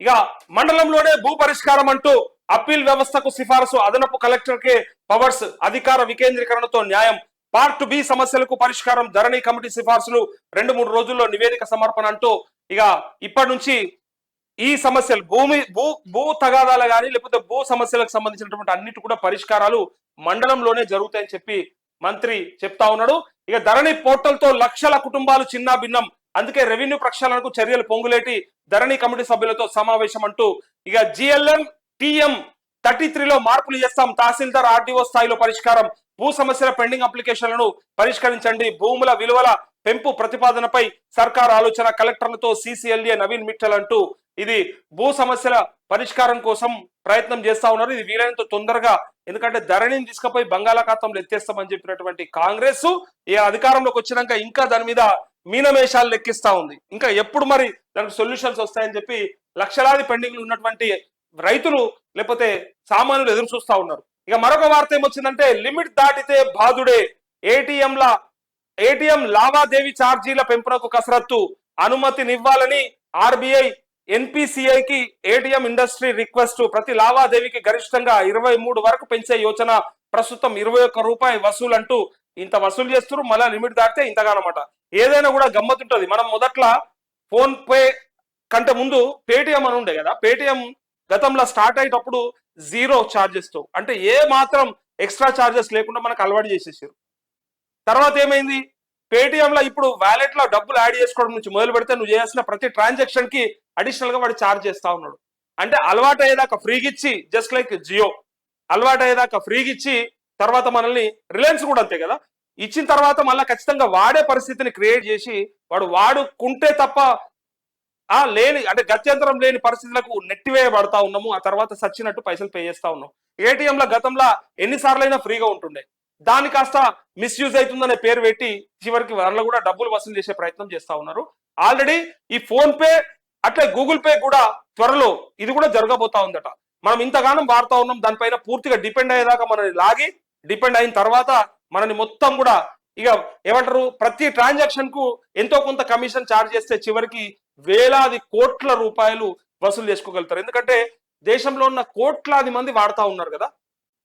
ఇక మండలంలోనే భూ పరిష్కారం అంటూ అప్పీల్ వ్యవస్థకు సిఫారసు అదనపు కలెక్టర్ కే పవర్స్ అధికార వికేంద్రీకరణతో న్యాయం. పార్ట్ బి సమస్యలకు పరిష్కారం ధరణి కమిటీ సిఫార్సులు రెండు మూడు రోజుల్లో నివేదిక సమర్పణ అంటూ ఇక ఇప్పటి నుంచి ఈ సమస్యలు భూమి భూ భూ తగాదాలు కానీ లేకపోతే భూ సమస్యలకు సంబంధించినటువంటి అన్నిటి కూడా పరిష్కారాలు మండలంలోనే జరుగుతాయని చెప్పి మంత్రి చెప్తా ఉన్నాడు. ఇక ధరణి పోర్టల్తో లక్షల కుటుంబాలు చిన్న భిన్నం అందుకే రెవెన్యూ ప్రక్షాళనకు చర్యలు పొంగులేటి ధరణి కమిటీ సభ్యులతో సమావేశం అంటూ ఇక జిఎల్ఎం టిఎం థర్టీ త్రీలో మార్పులు చేస్తాం తహసీల్దార్ ఆర్డీఓ స్థాయిలో పరిష్కారం భూ సమస్యల పెండింగ్ అప్లికేషన్లను పరిష్కరించండి. భూముల విలువల పెంపు ప్రతిపాదనపై సర్కార్ ఆలోచన కలెక్టర్లతో సిసిఎల్ఏ నవీన్ మిట్టల్ అంటూ ఇది భూ సమస్యల పరిష్కారం కోసం ప్రయత్నం చేస్తా ఉన్నారు. ఇది వీలైనంత తొందరగా ఎందుకంటే ధరణిని తీసుకుపోయి బంగాళాఖాతంలో ఎత్తేస్తామని చెప్పినటువంటి కాంగ్రెస్ ఈ అధికారంలోకి వచ్చినాక ఇంకా దాని మీద మీనమేషాలు లెక్కిస్తా ఉంది. ఇంకా ఎప్పుడు మరి దానికి సొల్యూషన్స్ వస్తాయని చెప్పి లక్షలాది పెండింగ్లు ఉన్నటువంటి రైతులు లేకపోతే సామాన్యులు ఎదురు చూస్తా ఉన్నారు. ఇక మరొక వార్త ఏమొచ్చిందంటే లిమిట్ దాటితే బాధుడే. ఏటీఎంల ఏటీఎం లావాదేవీ ఛార్జీల పెంపునకు కసరత్తు. అనుమతినివ్వాలని ఆర్బీఐ ఎన్పిసిఐకి ఏటీఎం ఇండస్ట్రీ రిక్వెస్ట్. ప్రతి లావాదేవీకి గరిష్టంగా ఇరవై మూడు వరకు పెంచే యోచన ప్రస్తుతం ఇరవై ఒక్క రూపాయి వసూలు అంటూ ఇంత వసూలు చేస్తున్నారు మళ్ళీ లిమిట్ దాటితే ఇంతగానమాట. ఏదైనా కూడా గమ్మతుంటది మనం మొదట్లో ఫోన్ పే కంటే ముందు పేటిఎం అని ఉండే కదా పేటిఎం గతంలో స్టార్ట్ అయ్యేటప్పుడు జీరో చార్జెస్తో. అంటే ఏ మాత్రం ఎక్స్ట్రా చార్జెస్ లేకుండా మనకు అలవాటు చేసేసారు. తర్వాత ఏమైంది? పేటిఎంలో ఇప్పుడు వ్యాలెట్లో డబ్బులు యాడ్ చేసుకోవడం నుంచి మొదలు పెడితే నువ్వు చేసిన ప్రతి ట్రాన్సాక్షన్కి అడిషనల్గా వాడు చార్జ్ చేస్తా ఉన్నాడు. అంటే అలవాటు అయ్యేదాకా ఫ్రీగా ఇచ్చి జస్ట్ లైక్ జియో అలవాటు అయ్యేదాకా ఫ్రీగా ఇచ్చి తర్వాత మనల్ని రిలయన్స్ కూడా అంతే కదా ఇచ్చిన తర్వాత మళ్ళీ ఖచ్చితంగా వాడే పరిస్థితిని క్రియేట్ చేసి వాడు వాడుకుంటే తప్ప ఆ లేని అంటే గత్యంతరం లేని పరిస్థితులకు నెట్టివేయబడతా ఉన్నాము. ఆ తర్వాత సచ్చినట్టు పైసలు పే చేస్తా ఉన్నాం. ఏటీఎంల లో గతంలో ఎన్నిసార్లైనా ఫ్రీగా ఉంటుండే. దాని కాస్త మిస్యూజ్ అవుతుందనే పేరు పెట్టి చివరికి వాళ్ళ కూడా డబ్బులు వసూలు చేసే ప్రయత్నం చేస్తా ఉన్నారు. ఆల్రెడీ ఈ ఫోన్ పే అట్లే గూగుల్ పే కూడా త్వరలో ఇది కూడా జరగబోతా ఉందట. మనం ఇంతగానం వాడుతా ఉన్నాం. దానిపైన పూర్తిగా డిపెండ్ అయ్యేదాకా మనని లాగి డిపెండ్ అయిన తర్వాత మనని మొత్తం కూడా ఇక ఏమంటారు ప్రతి ట్రాన్సాక్షన్కు ఎంతో కొంత కమిషన్ ఛార్జ్ చేస్తే చివరికి వేలాది కోట్ల రూపాయలు వసూలు చేసుకోగలుగుతారు. ఎందుకంటే దేశంలో ఉన్న కోట్లాది మంది వాడుతా ఉన్నారు కదా.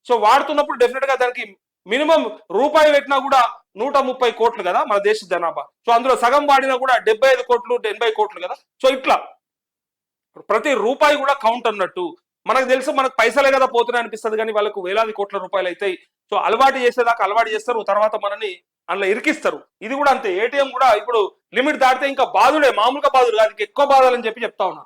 సో వాడుతున్నప్పుడు డెఫినెట్గా దానికి మినిమం రూపాయి పెట్టినా కూడా నూట ముప్పై కోట్లు కదా మన దేశ జనాభా. సో అందులో సగం వాడినా కూడా డెబ్బై ఐదు కోట్లు ఎనభై కోట్లు కదా. సో ఇట్లా ప్రతి రూపాయి కూడా కౌంట్ అన్నట్టు. మనకు తెలుసు మనకు పైసలే కదా పోతున్నాయి అనిపిస్తుంది కానీ వాళ్ళకు వేలాది కోట్ల రూపాయలు అవుతాయి సో అలవాటు చేసేదాకా అలవాటు చేస్తారు తర్వాత మనని అందులో ఇరికిస్తారు. ఇది కూడా అంతే. ఏటీఎం కూడా ఇప్పుడు లిమిట్ దాటితే ఇంకా బాధుడే మామూలుగా బాధుడు కాదు ఇంకా ఎక్కువ బాధలని చెప్పి చెప్తా ఉన్నా.